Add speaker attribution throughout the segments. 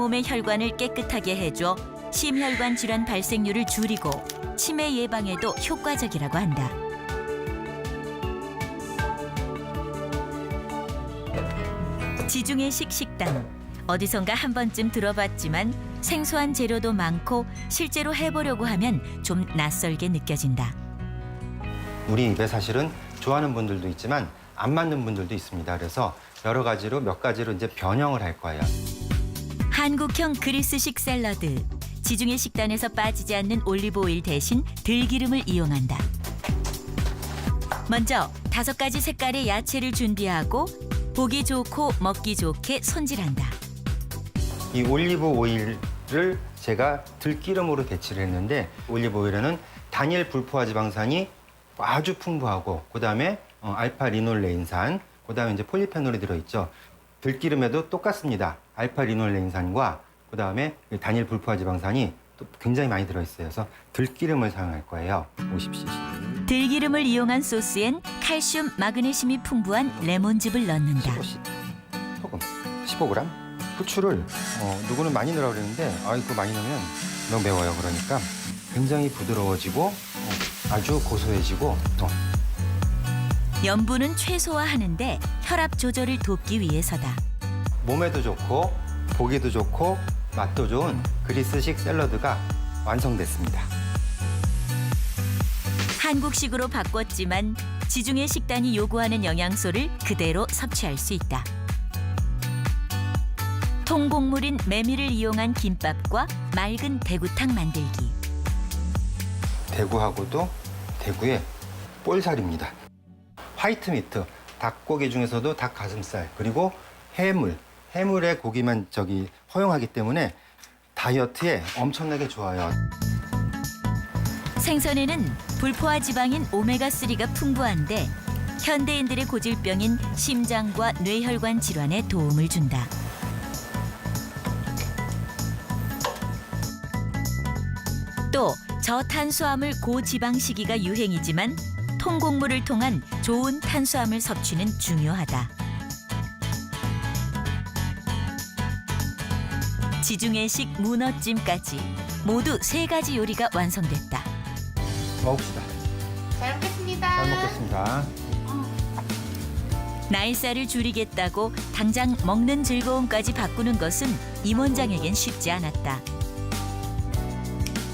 Speaker 1: 몸의 혈관을 깨끗하게 해줘 심혈관 질환 발생률을 줄이고 치매 예방에도 효과적이라고 한다. 지중해식 식당 어디선가 한 번쯤 들어봤지만 생소한 재료도 많고 실제로 해보려고 하면 좀 낯설게 느껴진다.
Speaker 2: 우리 입에 사실은 좋아하는 분들도 있지만 안 맞는 분들도 있습니다. 그래서 여러 가지로 몇 가지로 이제 변형을 할 거예요.
Speaker 1: 한국형 그리스식 샐러드. 지중해 식단에서 빠지지 않는 올리브 오일 대신 들기름을 이용한다. 먼저 다섯 가지 색깔의 야채를 준비하고 보기 좋고 먹기 좋게 손질한다.
Speaker 2: 이 올리브 오일을 제가 들기름으로 대치를 했는데 올리브 오일에는 단일 불포화 지방산이 아주 풍부하고 그다음에 어, 알파 리놀레인산, 그다음에 이제 폴리페놀이 들어 있죠. 들기름에도 똑같습니다. 알파 리놀레인산과 그 다음에 이 단일 불포화 지방산이 또 굉장히 많이 들어 있어요. 그래서 들기름을 사용할 거예요. 50cc.
Speaker 1: 들기름을 이용한 소스엔 칼슘, 마그네슘이 풍부한 레몬즙을 넣는다.
Speaker 2: 15cc. 소금 15g. 후추를 어, 누구는 많이 넣으라고 그러는데 아 이거 많이 넣으면 너무 매워요. 그러니까 굉장히 부드러워지고 어, 아주 고소해지고 어,
Speaker 1: 염분은 최소화하는데 혈압 조절을 돕기 위해서다.
Speaker 2: 몸에도 좋고 보기도 좋고 맛도 좋은 그리스식 샐러드가 완성됐습니다.
Speaker 1: 한국식으로 바꿨지만 지중해 식단이 요구하는 영양소를 그대로 섭취할 수 있다. 통곡물인 메밀을 이용한 김밥과 맑은 대구탕 만들기.
Speaker 2: 대구하고도 대구의 볼살입니다. 화이트 미트, 닭고기 중에서도 닭 가슴살 그리고 해물, 해물의 고기만 저기 허용하기 때문에 다이어트에 엄청나게 좋아요.
Speaker 1: 생선에는 불포화 지방인 오메가3가 풍부한데 현대인들의 고질병인 심장과 뇌혈관 질환에 도움을 준다. 또 저탄수화물 고지방식이가 유행이지만 통곡물을 통한 좋은 탄수화물 섭취는 중요하다. 지중해식 문어찜까지 모두 세 가지 요리가 완성됐다.
Speaker 2: 먹읍시다.
Speaker 3: 잘 먹겠습니다.
Speaker 2: 잘 먹겠습니다.
Speaker 1: 나이살을 줄이겠다고 당장 먹는 즐거움까지 바꾸는 것은 임원장에겐 쉽지 않았다.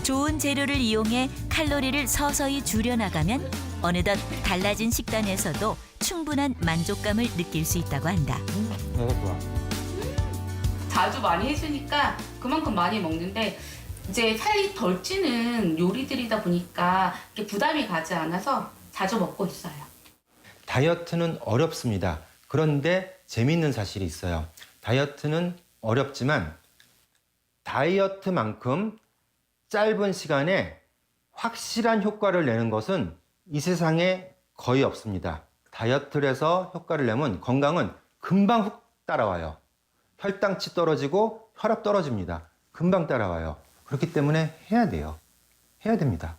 Speaker 1: 좋은 재료를 이용해 칼로리를 서서히 줄여나가면 어느덧 달라진 식단에서도 충분한 만족감을 느낄 수 있다고 한다.
Speaker 2: 내가 좋아.
Speaker 3: 자주 많이 해주니까 그만큼 많이 먹는데 이제 살이 덜 찌는 요리들이다 보니까 이렇게 부담이 가지 않아서 자주 먹고 있어요.
Speaker 2: 다이어트는 어렵습니다. 그런데 재미있는 사실이 있어요. 다이어트는 어렵지만 다이어트만큼 짧은 시간에 확실한 효과를 내는 것은 이 세상에 거의 없습니다. 다이어트를 해서 효과를 내면 건강은 금방 훅 따라와요. 혈당치 떨어지고 혈압 떨어집니다. 금방 따라와요. 그렇기 때문에 해야 돼요. 해야 됩니다.